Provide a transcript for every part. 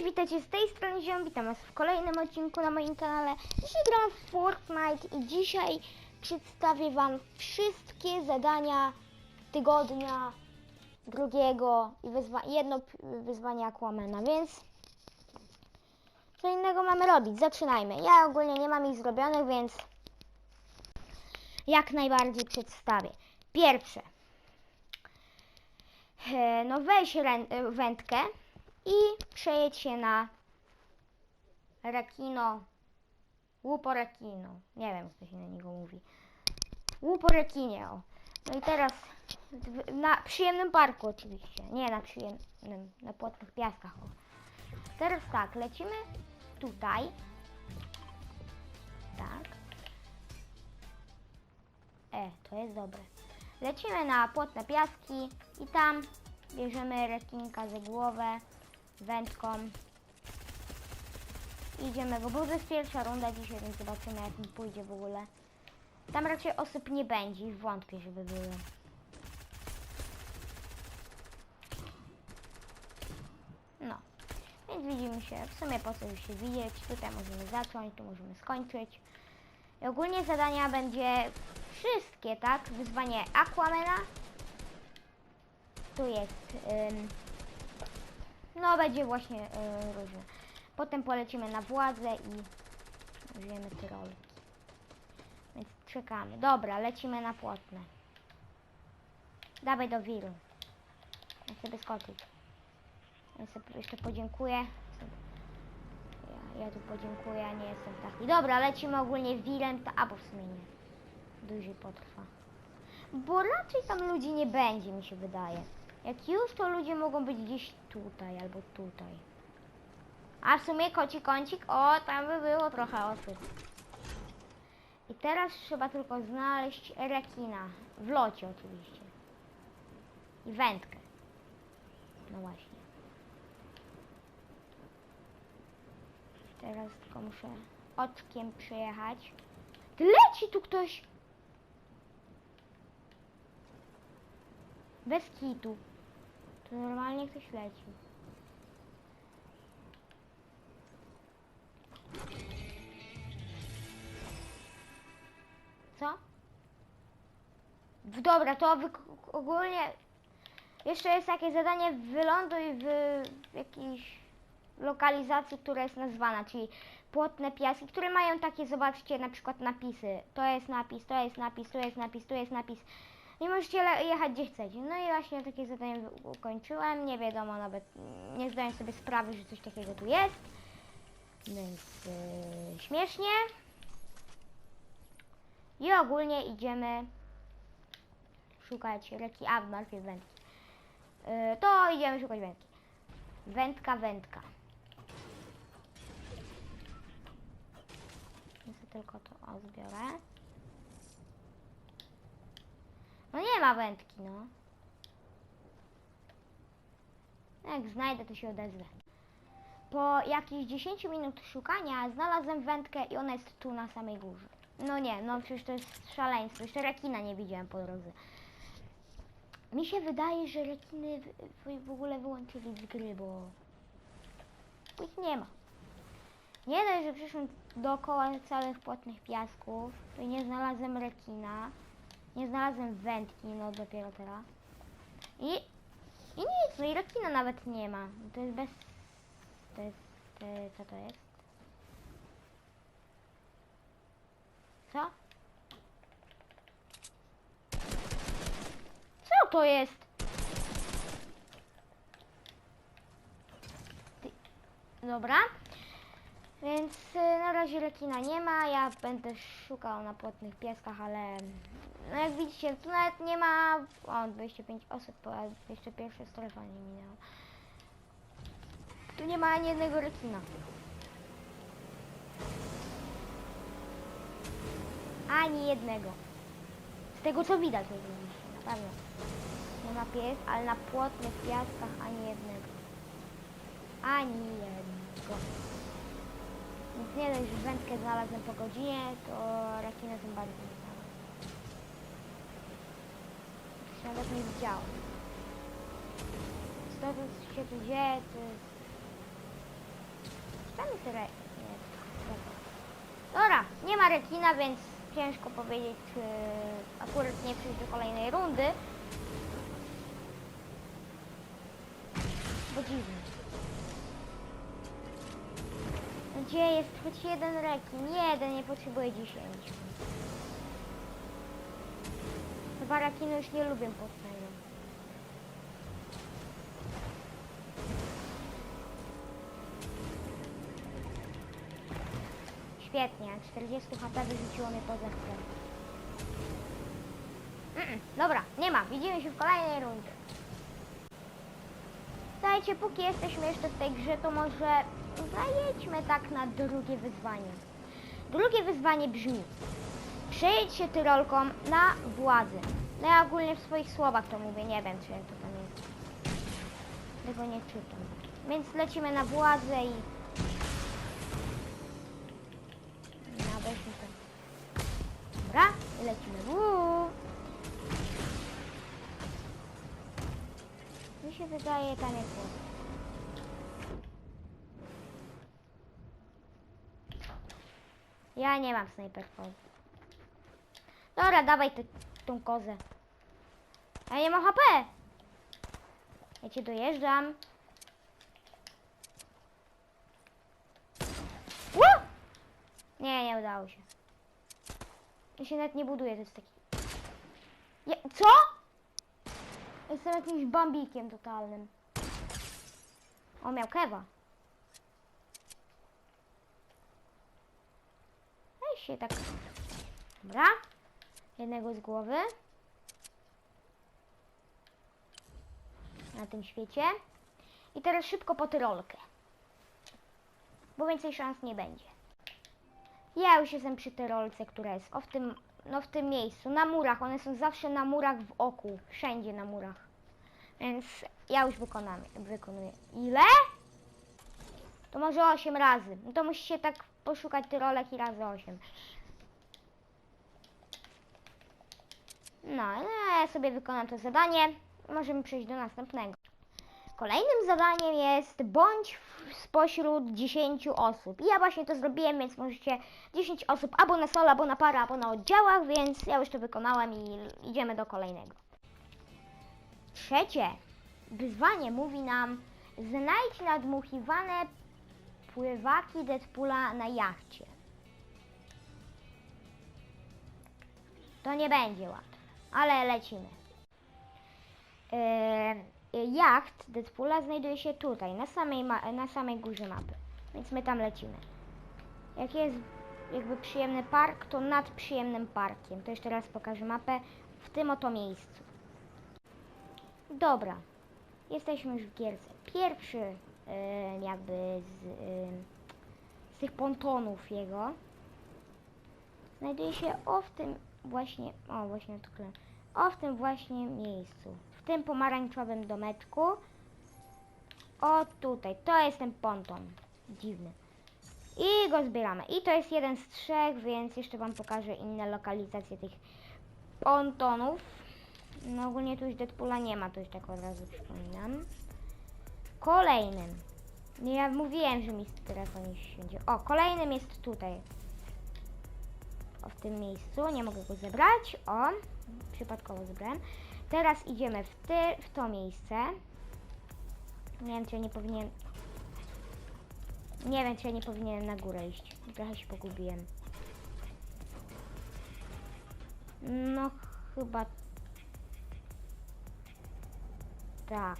Cześć, witajcie z tej strony Ziom, witam was w kolejnym odcinku na moim kanale. Dzisiaj gram w Fortnite i dzisiaj przedstawię wam wszystkie zadania tygodnia drugiego i wyzwa jedno wyzwanie Aquamana, więc co innego mamy robić? Zaczynajmy. Ja ogólnie nie mam ich zrobionych, więc jak najbardziej przedstawię. Pierwsze. E, No weź e, wędkę i przejedź się na rekino, łuporekino. Nie wiem, jak to się na niego mówi. Łuporekinie, o. No i teraz na przyjemnym parku oczywiście. Nie na przyjemnym, na płatnych piaskach. O. Teraz tak, lecimy tutaj. Tak. E, to jest dobre. Lecimy na płotne piaski i tam bierzemy rekinka za głowę, wędką. Idziemy go, bo to jest pierwsza runda dzisiaj, więc zobaczymy jak mi pójdzie w ogóle. Tam raczej osób nie będzie i wątpię, żeby były. No, więc widzimy się, w sumie po co już się widzieć, tutaj możemy zacząć, tu możemy skończyć. I ogólnie zadania będzie wszystkie, tak? Wyzwanie Aquamena. Tu jest, ym, no będzie właśnie y, różne. Potem polecimy na władzę i użyjemy tyrolki. Więc czekamy. Dobra, lecimy na płotne. Dawaj do wiru. Ja chcę wyskoczyć. Ja sobie jeszcze podziękuję. Ja, ja tu podziękuję, ja nie jestem taki. Dobra, lecimy ogólnie wirem, to, albo w sumie nie. Dłużej potrwa. Bo raczej tam ludzi nie będzie, mi się wydaje. Jak już, to ludzie mogą być gdzieś tutaj albo tutaj. A w sumie koci kącik, o, tam by było trochę osób. I teraz trzeba tylko znaleźć rekina. W locie oczywiście. I wędkę. No właśnie. Teraz tylko muszę oczkiem przejechać. Leci tu ktoś! Bez kitu. To normalnie ktoś leci. Co? Dobra, to ogólnie jeszcze jest takie zadanie wyląduj w, w jakiejś lokalizacji, która jest nazwana, czyli płotne piaski, które mają takie, zobaczcie, na przykład napisy. To jest napis, to jest napis, to jest napis, to jest napis. I możecie jechać gdzie chcecie. No i właśnie takie zadanie ukończyłem. Nie wiadomo nawet, nie zdaję sobie sprawy, że coś takiego tu jest. Więc yy, śmiesznie. I ogólnie idziemy szukać reki, a najpierw wędki. Yy, to idziemy szukać wędki. Wędka, wędka. Sobie tylko to zbiorę. No nie ma wędki, no. Jak znajdę, to się odezwę. Po jakichś 10 minut szukania znalazłem wędkę i ona jest tu na samej górze. No nie, no przecież to jest szaleństwo. Jeszcze rekina nie widziałem po drodze. Mi się wydaje, że rekiny w, w, ogóle wyłączyli z gry, bo ich nie ma. Nie dość, że przyszłem dookoła całych płatnych piasków i nie znalazłem rekina. Nie znalazłem wędki, no dopiero teraz. I, i nic, no i rekina nawet nie ma. To jest bez... To jest... To, co to jest? Co? Co to jest? Dobra. Więc y, na razie rekina nie ma, ja będę szukał na płotnych pieskach, ale no jak widzicie, tu nawet nie ma, o 25 osób, bo jeszcze pierwsza strefa nie minęła. Tu nie ma ani jednego rekina. Ani jednego. Z tego co widać oczywiście, na pewno. Nie ma pies, ale na płotnych piaskach ani jednego. Ani jednego. Więc nie dość, że wędkę znalazłem po godzinie, to rekina tym bardziej nie znalazłem. To nawet nie widziało. Co to się tu dzieje, to jest Czemu ty re... Nie, dobra. Nie ma rekina, więc ciężko powiedzieć, czy akurat nie przejść do kolejnej rundy. Bo dziwne. Gdzie jest choć jeden rekin? Jeden, nie potrzebuję dziesięciu. Chyba rekiny już nie lubię postępu. Świetnie, 40 HP wyrzuciło mnie poza scenę. Mm, Dobra, nie ma. Widzimy się w kolejnej rundzie. Słuchajcie, póki jesteśmy jeszcze w tej grze, to może zajedźmy tak na drugie wyzwanie. Drugie wyzwanie brzmi Przejedź się tyrolką na władzę. No ja ogólnie w swoich słowach to mówię, nie wiem czy to tam jest. Tego nie czytam. Więc lecimy na władzę i... No weźmy to. Dobra, i lecimy. Uuu. Mi się wydaje tam jest. Ja nie mam snajperfonu. Dobra, dawaj ty, tą kozę. Ja nie mam HP. Ja cię dojeżdżam. Ło! Nie, nie udało się. Ja się nawet nie buduję, to jest taki... Je, co? Jestem jakimś bambikiem totalnym. O, miał kewa. Weź się tak... Dobra. Jednego z głowy. Na tym świecie. I teraz szybko po tyrolkę. Bo więcej szans nie będzie. Ja już jestem przy tyrolce, która jest o w tym, no w tym miejscu, na murach. One są zawsze na murach w oku. Wszędzie na murach. Więc ja już wykonam, wykonuję. Ile? To może 8 razy. No to musicie tak poszukać tyrolek i razy 8. No, no, ja sobie wykonam to zadanie. Możemy przejść do następnego. Kolejnym zadaniem jest bądź spośród 10 osób. I ja właśnie to zrobiłem, więc możecie 10 osób albo na solo, albo na parę, albo na oddziałach, więc ja już to wykonałem i idziemy do kolejnego. Trzecie wyzwanie mówi nam znajdź nadmuchiwane pływaki Deadpoola na jachcie. To nie będzie łatwe, ale lecimy. Yy, jacht Deadpoola znajduje się tutaj, na samej, na samej górze mapy, więc my tam lecimy. Jak jest jakby przyjemny park, to nad przyjemnym parkiem. To jeszcze raz pokażę mapę w tym oto miejscu. Dobra, jesteśmy już w gierce. Pierwszy yy, jakby z, yy, z tych pontonów jego znajduje się o w tym właśnie, o właśnie klę- o w tym właśnie miejscu, w tym pomarańczowym domeczku. O tutaj, to jest ten ponton, dziwny. I go zbieramy. I to jest jeden z trzech, więc jeszcze Wam pokażę inne lokalizacje tych pontonów. No ogólnie tu już Deadpoola nie ma, to już tak od razu przypominam. Kolejnym. Ja mówiłem, że mi telefon już siądzie. O, kolejnym jest tutaj. O, w tym miejscu. Nie mogę go zebrać. O, przypadkowo zebrałem. Teraz idziemy w, ty, w to miejsce. Nie wiem, czy ja nie powinien... Nie wiem, czy ja nie powinienem na górę iść. Trochę się pogubiłem. No, chyba tak.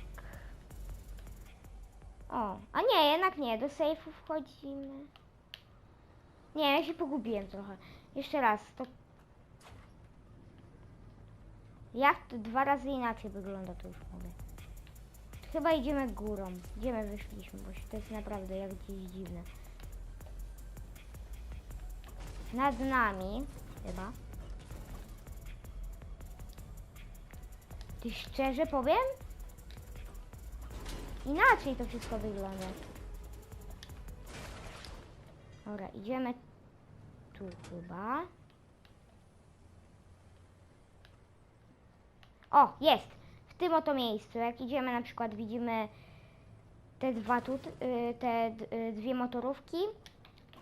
O, a nie, jednak nie, do sejfu wchodzimy. Nie, ja się pogubiłem trochę. Jeszcze raz, to... Jak to dwa razy inaczej wygląda, to już mówię. Chyba idziemy górą. Gdzie my wyszliśmy, bo to jest naprawdę jak gdzieś dziwne. Nad nami, chyba. Ty szczerze powiem? Inaczej to wszystko wygląda. Dobra, idziemy tu chyba. O, jest! W tym oto miejscu. Jak idziemy na przykład widzimy te dwa tu, y, te y, dwie motorówki,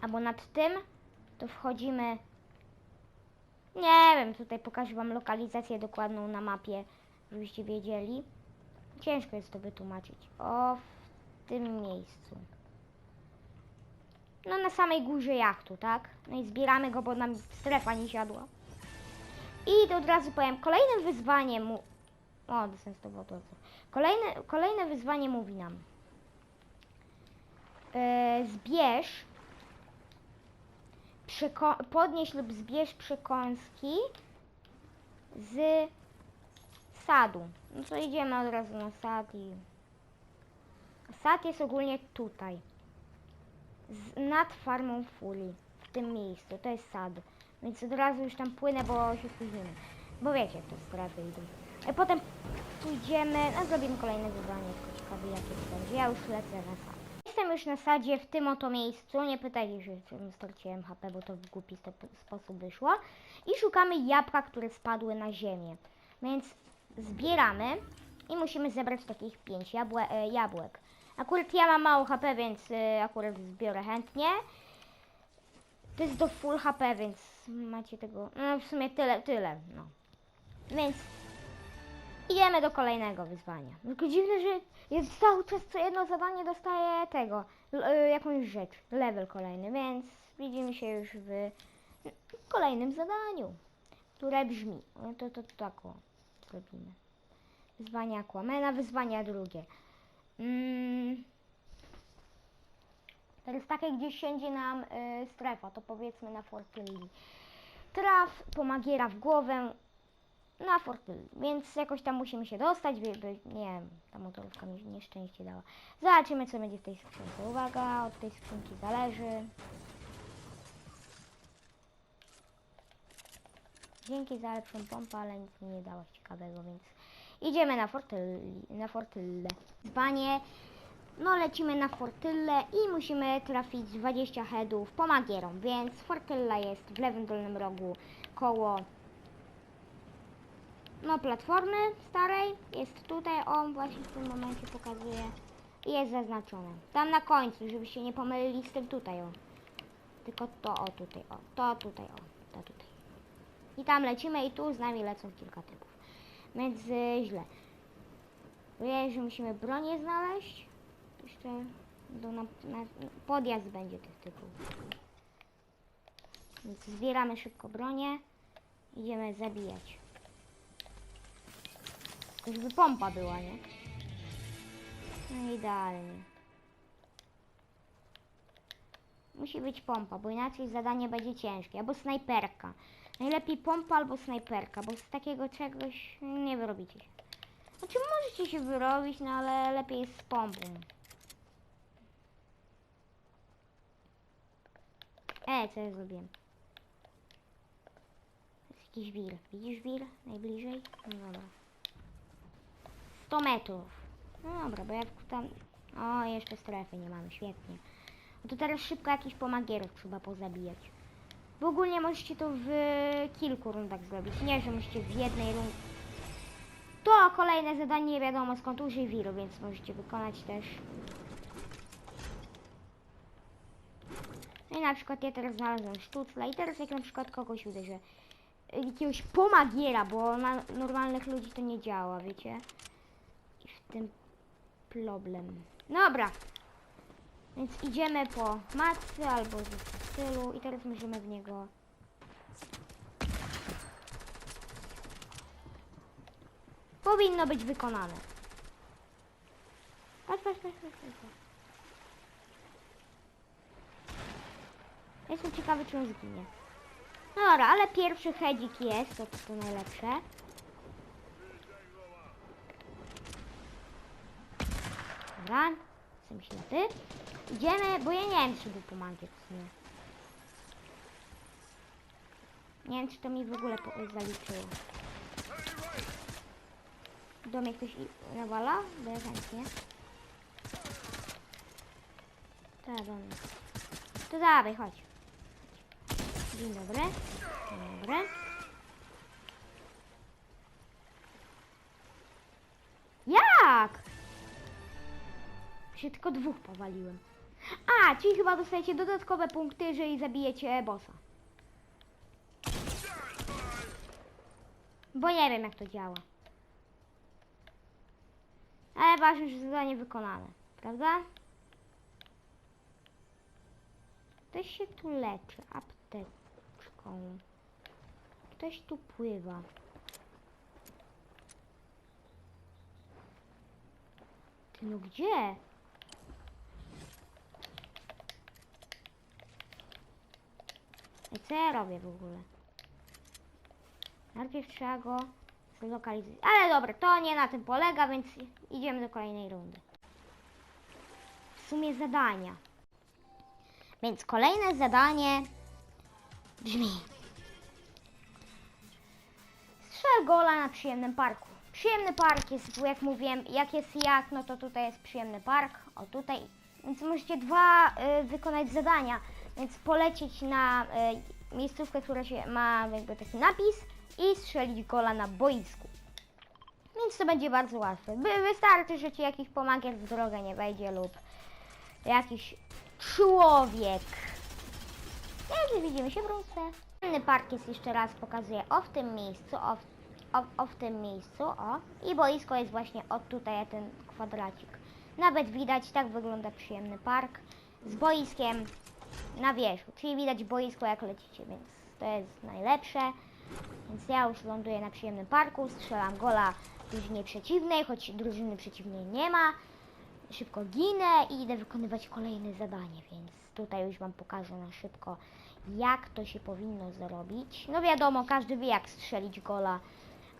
albo nad tym, to wchodzimy. Nie wiem, tutaj pokażę Wam lokalizację dokładną na mapie, żebyście wiedzieli. Ciężko jest to wytłumaczyć. O, w tym miejscu. No na samej górze jachtu, tak? No i zbieramy go, bo nam strefa nie siadła. I to od razu powiem, kolejnym wyzwaniem mu... O, dostępne to. Kolejne, kolejne wyzwanie mówi nam. E, zbierz podnieś lub zbierz przekąski z sadu. No to idziemy od razu na sad i... Sad jest ogólnie tutaj. Z, nad farmą Fuli. W tym miejscu. To jest sad. Więc od razu już tam płynę, bo się spóźnimy. Bo wiecie, to strefy idą. A potem pójdziemy, no zrobimy kolejne zadanie, tylko ciekawe jakie to będzie. Ja już lecę na sad. Jestem już na sadzie w tym oto miejscu. Nie pytajcie się, czym straciłem HP, bo to w głupi sposób wyszło. I szukamy jabłka, które spadły na ziemię. Więc zbieramy i musimy zebrać takich 5 jabłe, e, jabłek. Akurat ja mam mało HP, więc e, akurat zbiorę chętnie. To jest do full HP, więc macie tego. No w sumie tyle, tyle. No. Więc idziemy do kolejnego wyzwania. Tylko dziwne, że jest cały czas co jedno zadanie dostaje tego. y, jakąś rzecz. Level kolejny, więc widzimy się już w kolejnym zadaniu. Które brzmi. No to to tak o, zrobimy. Wyzwanie Aquamena, wyzwania drugie. Mm. Teraz takie gdzieś siędzie nam y, strefa, to powiedzmy na Fortylli. Traf pomagiera w głowę na Fortylli, więc jakoś tam musimy się dostać, by, by, nie wiem, ta motorówka mi nieszczęście dała. Zobaczymy co będzie w tej skrzynce. Uwaga, od tej skrzynki zależy. Dzięki za lepszą pompę, ale nic mi nie dałaś ciekawego, więc idziemy na Fortylli, na no lecimy na Fortylę i musimy trafić 20 headów pomagierą, więc Fortylla jest w lewym dolnym rogu koło no platformy starej. Jest tutaj, on właśnie w tym momencie pokazuje i jest zaznaczone. Tam na końcu, żebyście nie pomylili z tym tutaj, o. Tylko to, o tutaj, o, to tutaj, o, to tutaj. I tam lecimy i tu z nami lecą kilka typów. Więc źle. Wiem, że musimy bronię znaleźć. Jeszcze do na, na, podjazd będzie tych typów. Więc zbieramy szybko bronię. Idziemy zabijać. Żeby pompa była, nie? No idealnie. Musi być pompa, bo inaczej zadanie będzie ciężkie. Albo snajperka. Najlepiej pompa albo snajperka, bo z takiego czegoś nie wyrobicie się. Znaczy możecie się wyrobić, no ale lepiej jest z pompą. E, co ja zrobiłem? Jest jakiś wir. Widzisz wir? Najbliżej? No dobra. 100 metrów. No dobra, bo ja tam... O, jeszcze strefy nie mamy, świetnie. No to teraz szybko jakichś pomagierów trzeba pozabijać. W ogóle możecie to w kilku rundach zrobić. Nie, że musicie w jednej rundzie. To kolejne zadanie nie wiadomo skąd użyj wiru, więc możecie wykonać też. No i na przykład ja teraz znalazłem sztucla i teraz jak na przykład kogoś uderzę, y, jakiegoś pomagiera, bo na normalnych ludzi to nie działa, wiecie? I w tym problem. Dobra. Więc idziemy po matce albo w stylu i teraz możemy w niego powinno być wykonane. Patrz, patrz, patrz, patrz, patrz. Jestem ciekawy, czy on zginie. No dobra, ale pierwszy hedzik jest, to to najlepsze. Dobra, jestem ślepy. Idziemy, bo ja nie wiem, czy był pomagier w sumie. Nie wiem, czy to mi w ogóle zaliczyło. Do mnie ktoś nawala? Bo ja chętnie. Tak, do mnie. To dawaj, chodź. Dzień dobry. Dzień dobry. Jak? Się tylko dwóch powaliłem. A, czyli chyba dostajecie dodatkowe punkty, jeżeli zabijecie bossa. Bo nie wiem jak to działa. Ale ważne, że zadanie wykonane. Prawda? Ktoś się tu leczy apteczką. Ktoś tu pływa. Ty no gdzie? I co ja robię w ogóle? Najpierw trzeba go zlokalizować. Ale dobra, to nie na tym polega, więc idziemy do kolejnej rundy. W sumie zadania. Więc kolejne zadanie brzmi Strzel gola na przyjemnym parku. Przyjemny park jest, jak mówiłem, jak jest jak, no to tutaj jest przyjemny park. O tutaj. Więc możecie dwa y, wykonać zadania. Więc polecieć na y, miejscówkę, która się ma jakby taki napis i strzelić gola na boisku. Więc to będzie bardzo łatwe. By, wystarczy, że ci jakiś pomagier w drogę nie wejdzie lub jakiś człowiek. Więc widzimy się wkrótce. Inny park jest jeszcze raz pokazuję o w tym miejscu, o w, o, o w tym miejscu, o. I boisko jest właśnie o tutaj, ten kwadracik. Nawet widać, tak wygląda przyjemny park z boiskiem na wierzchu. Czyli widać boisko jak lecicie, więc to jest najlepsze. Więc ja już ląduję na przyjemnym parku, strzelam gola drużynie przeciwnej, choć drużyny przeciwnej nie ma. Szybko ginę i idę wykonywać kolejne zadanie, więc tutaj już Wam pokażę na szybko, jak to się powinno zrobić. No wiadomo, każdy wie jak strzelić gola,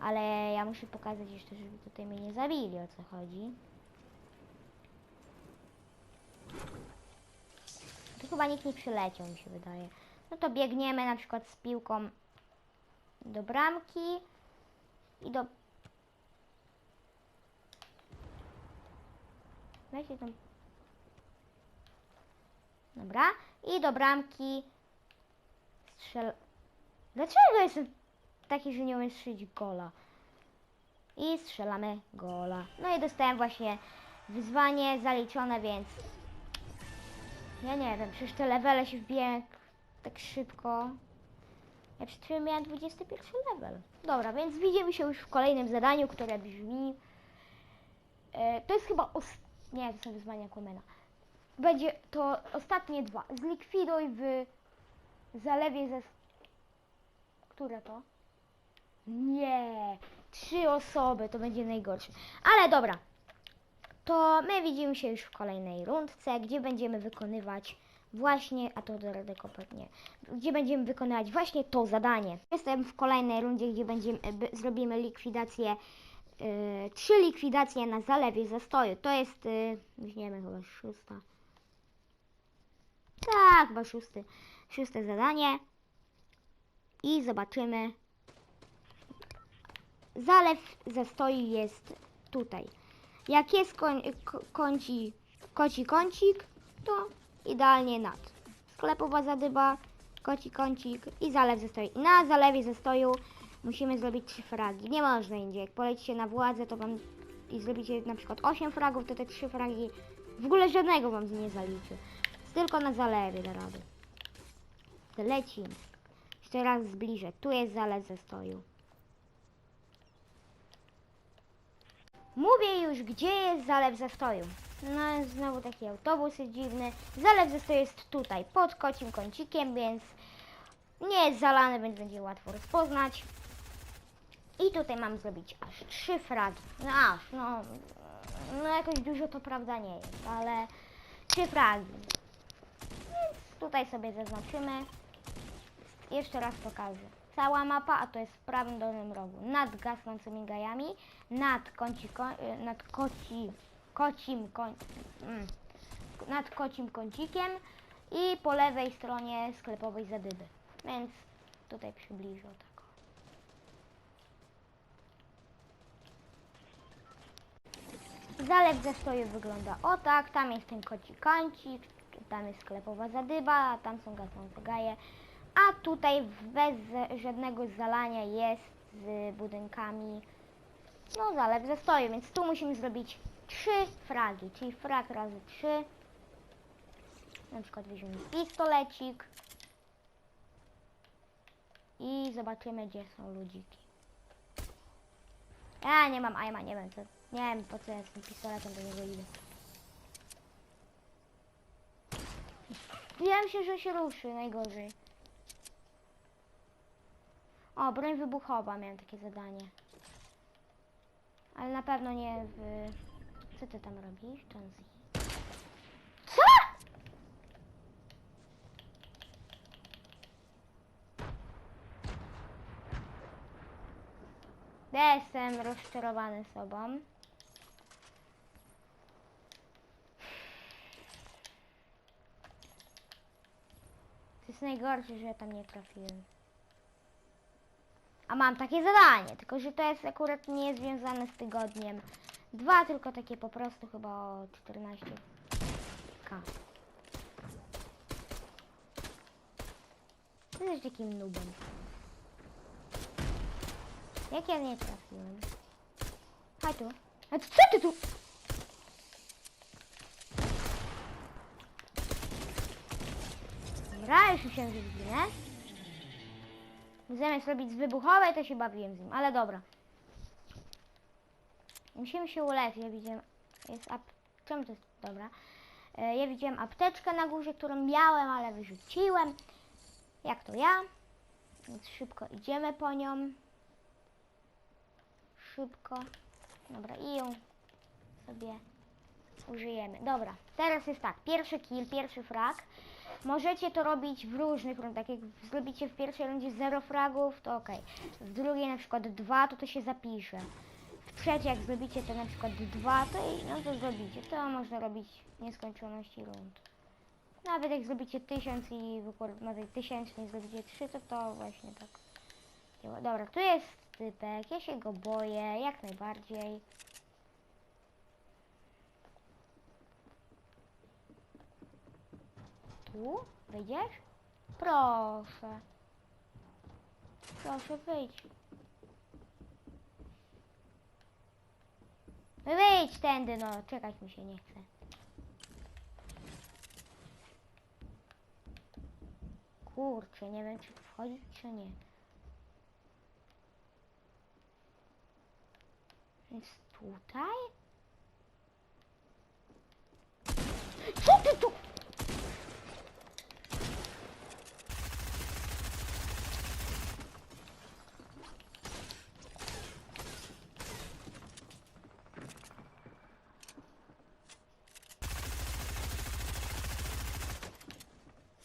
ale ja muszę pokazać jeszcze, żeby tutaj mnie nie zabili, o co chodzi. Chyba nikt nie przyleciał, mi się wydaje. No to biegniemy na przykład z piłką do bramki i do... Weźcie tam... Dobra. I do bramki strzel... Dlaczego jestem taki, że nie umiem strzelić gola? I strzelamy gola. No i dostałem właśnie wyzwanie zaliczone, więc... Ja nie wiem, przecież te levele się wbiję tak szybko. Ja przed chwilą miałem 21 level. Dobra, więc widzimy się już w kolejnym zadaniu, które brzmi... E, to jest chyba... Os... Nie, to są wyzwania Aquamana. Będzie to ostatnie dwa. Zlikwiduj w zalewie ze... Które to? Nie, trzy osoby, to będzie najgorsze. Ale dobra, to my widzimy się już w kolejnej rundce, gdzie będziemy wykonywać właśnie, a to do Rady nie, gdzie będziemy wykonywać właśnie to zadanie. Jestem w kolejnej rundzie, gdzie będziemy, zrobimy likwidację, y, trzy likwidacje na zalewie zastoju. To jest, y, nie wiem, chyba szósta. Tak, chyba szósty, szóste zadanie. I zobaczymy. Zalew zastoju jest tutaj. Jak jest koń, ko- kąci, koci kącik, to idealnie nad. Sklepowa zadyba, koci kącik i zalew zastoju. I na zalewie zastoju musimy zrobić trzy fragi. Nie można indziej. Jak polecicie na władzę, to wam i zrobicie na przykład 8 fragów, to te trzy fragi w ogóle żadnego wam nie zaliczy. Tylko na zalewie da rady. Lecimy. Jeszcze raz zbliżę. Tu jest zalew zastoju. Mówię już, gdzie jest zalew zastoju. No, znowu taki autobus jest dziwny. Zalew zastoju jest tutaj, pod kocim kącikiem, więc nie jest zalany, więc będzie łatwo rozpoznać. I tutaj mam zrobić aż trzy fragi. No aż, no, no jakoś dużo to prawda nie jest, ale trzy fragi. Więc tutaj sobie zaznaczymy. Jeszcze raz pokażę. Cała mapa, a to jest w prawym dolnym rogu. Nad gasnącymi gajami, nad, kąci, ko, y, nad koci, kocim, koń, mm, nad kocim kącikiem i po lewej stronie sklepowej zadyby. Więc tutaj przybliżę tak. Zalew zastoju wygląda o tak, tam jest ten koci kącik, tam jest sklepowa zadyba, tam są gasnące gaje. A tutaj bez żadnego zalania jest z budynkami no zalew zastoju, więc tu musimy zrobić trzy fragi, czyli frag razy trzy. Na przykład weźmiemy pistolecik. I zobaczymy, gdzie są ludziki. Ja nie mam aima, nie wiem co. Nie wiem po co ja z tym pistoletem do niego idę. Wiem się, że się ruszy najgorzej. O, broń wybuchowa, miałem takie zadanie. Ale na pewno nie w... Co ty tam robisz, Jonesy? Co? Ja jestem rozczarowany sobą. To jest najgorsze, że ja tam nie trafiłem. A mam takie zadanie, tylko że to jest akurat nie związane z tygodniem. Dwa, tylko takie po prostu chyba o 14k. Ty jesteś takim nubem. Jak ja nie trafiłem? Chodź tu. A co ty tu? Dobra, już się zginę. Zamiast robić z wybuchowej, to się bawiłem z nim, ale dobra. Musimy się uleczyć, ja widziałem... Jest ap... Czemu to jest... Dobra. E, ja widziałem apteczkę na górze, którą miałem, ale wyrzuciłem. Jak to ja. Więc szybko idziemy po nią. Szybko. Dobra, i ją sobie użyjemy. Dobra, teraz jest tak. Pierwszy kill, pierwszy frag. Możecie to robić w różnych rundach. Jak zrobicie w pierwszej rundzie 0 fragów, to ok. W drugiej na przykład 2, to to się zapisze. W trzeciej jak zrobicie to na przykład 2, to i no to zrobicie. To można robić w nieskończoności rund. Nawet jak zrobicie 1000 i na tej tysięcznej zrobicie 3, to to właśnie tak. Dobra, tu jest typek, ja się go boję, jak najbardziej. Tu? Wyjdziesz? Proszę. Proszę. No Wyjdź tędy, no. Czekać mi się nie chce. Kurczę, nie wiem czy wchodzić czy nie. Więc tutaj? Co ty tu?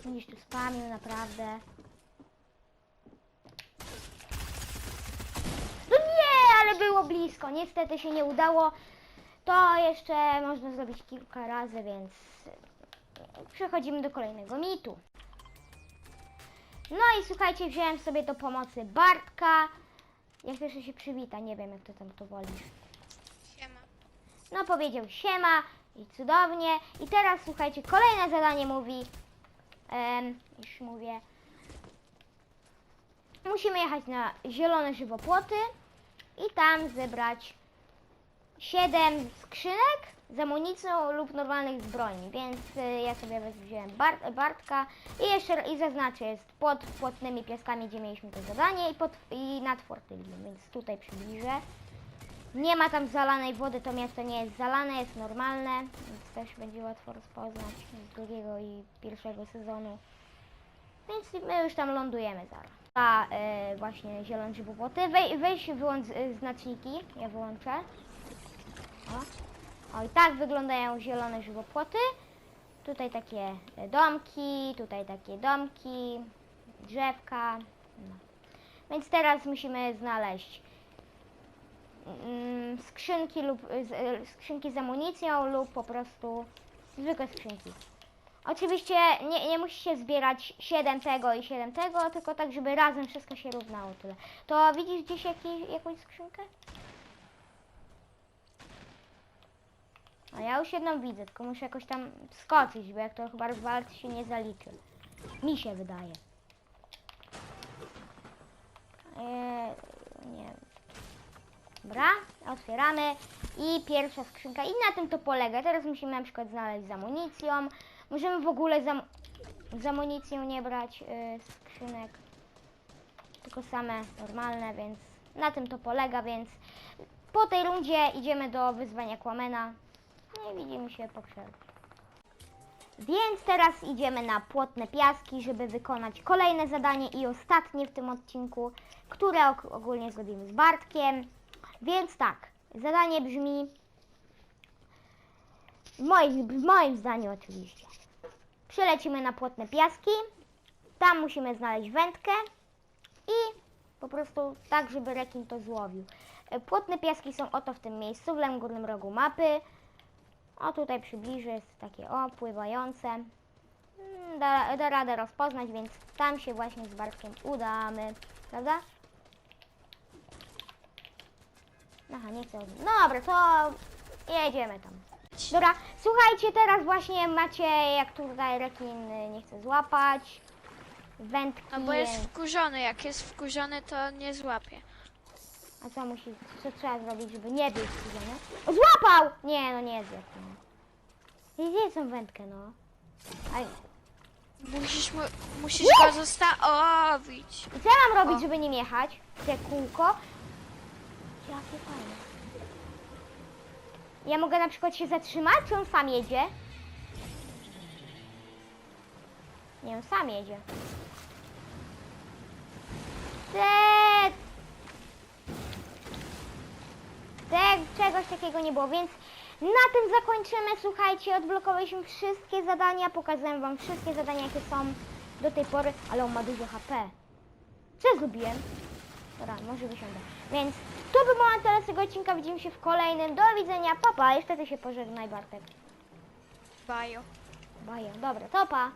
Będziesz tu spamił, naprawdę. No nie, ale było blisko. Niestety się nie udało. To jeszcze można zrobić kilka razy, więc przechodzimy do kolejnego mitu. No i słuchajcie, wziąłem sobie do pomocy Bartka. Jak jeszcze się przywita, nie wiem jak to tam to wolisz. Siema. No powiedział siema i cudownie. I teraz słuchajcie, kolejne zadanie mówi, em, już mówię, musimy jechać na zielone żywopłoty i tam zebrać 7 skrzynek z amunicją lub normalnych z broni, więc y, ja sobie wziąłem Bart, Bartka i jeszcze i zaznaczę, jest pod płotnymi piaskami, gdzie mieliśmy to zadanie i, pod, i nad Fortylium, więc tutaj przybliżę. Nie ma tam zalanej wody, to miasto nie jest zalane, jest normalne, więc też będzie łatwo rozpoznać z drugiego i pierwszego sezonu. Więc my już tam lądujemy zaraz. A e, właśnie zielone żywopłoty. Wej, weź wyłącz e, znaczniki, ja wyłączę. O. o i tak wyglądają zielone żywopłoty. Tutaj takie e, domki, tutaj takie domki, drzewka. No. Więc teraz musimy znaleźć skrzynki lub z, e, skrzynki z amunicją lub po prostu zwykłe skrzynki. Oczywiście nie, nie musicie zbierać 7 tego i 7 tego, tylko tak, żeby razem wszystko się równało tyle. To widzisz gdzieś jakąś skrzynkę? A ja już jedną widzę, tylko muszę jakoś tam skoczyć, bo jak to chyba w walce się nie zaliczy. Mi się wydaje. Eee, nie wiem. Dobra, otwieramy i pierwsza skrzynka i na tym to polega. Teraz musimy na przykład znaleźć z amunicją. Możemy w ogóle z, am- z amunicją nie brać y, skrzynek, tylko same normalne, więc na tym to polega, więc po tej rundzie idziemy do wyzwania Kłamena. No i widzimy się po przerwie. Więc teraz idziemy na płotne piaski, żeby wykonać kolejne zadanie i ostatnie w tym odcinku, które ogólnie zrobimy z Bartkiem. Więc tak, zadanie brzmi, w moim, w moim zdaniu oczywiście, przylecimy na płotne piaski, tam musimy znaleźć wędkę i po prostu tak, żeby rekin to złowił. E, Płotne piaski są oto w tym miejscu, w lewym górnym rogu mapy. O tutaj przybliżę, jest takie o, pływające. Mm, Da, da radę rozpoznać, więc tam się właśnie z Bartkiem udamy, prawda? Aha, nie chcę. No dobra, to jedziemy tam. Dobra, słuchajcie, teraz właśnie macie, jak tutaj rekin y, nie chce złapać, wędki. No bo jest wkurzony, jak jest wkurzony to nie złapie. A co musi, co trzeba zrobić, żeby nie był wkurzony? O, złapał! Nie, no nie zjadł. No. Nie zjedzą wędkę, no. Aj. Musisz, mu, musisz go zostawić. I co mam robić, żeby nim jechać? Te kółko? Ja mogę na przykład się zatrzymać, czy on sam jedzie? Nie, on sam jedzie. Te... Te... Czegoś takiego nie było, więc na tym zakończymy. Słuchajcie, odblokowaliśmy wszystkie zadania, pokazałem wam wszystkie zadania, jakie są do tej pory, ale on ma dużo HP. Co zrobiłem? Dobra, może wysiądę. Więc to by było na tyle z tego odcinka. Widzimy się w kolejnym. Do widzenia. Papa, jeszcze ty się pożegnaj, Bartek. Bajo. Bajo. Dobra, to pa.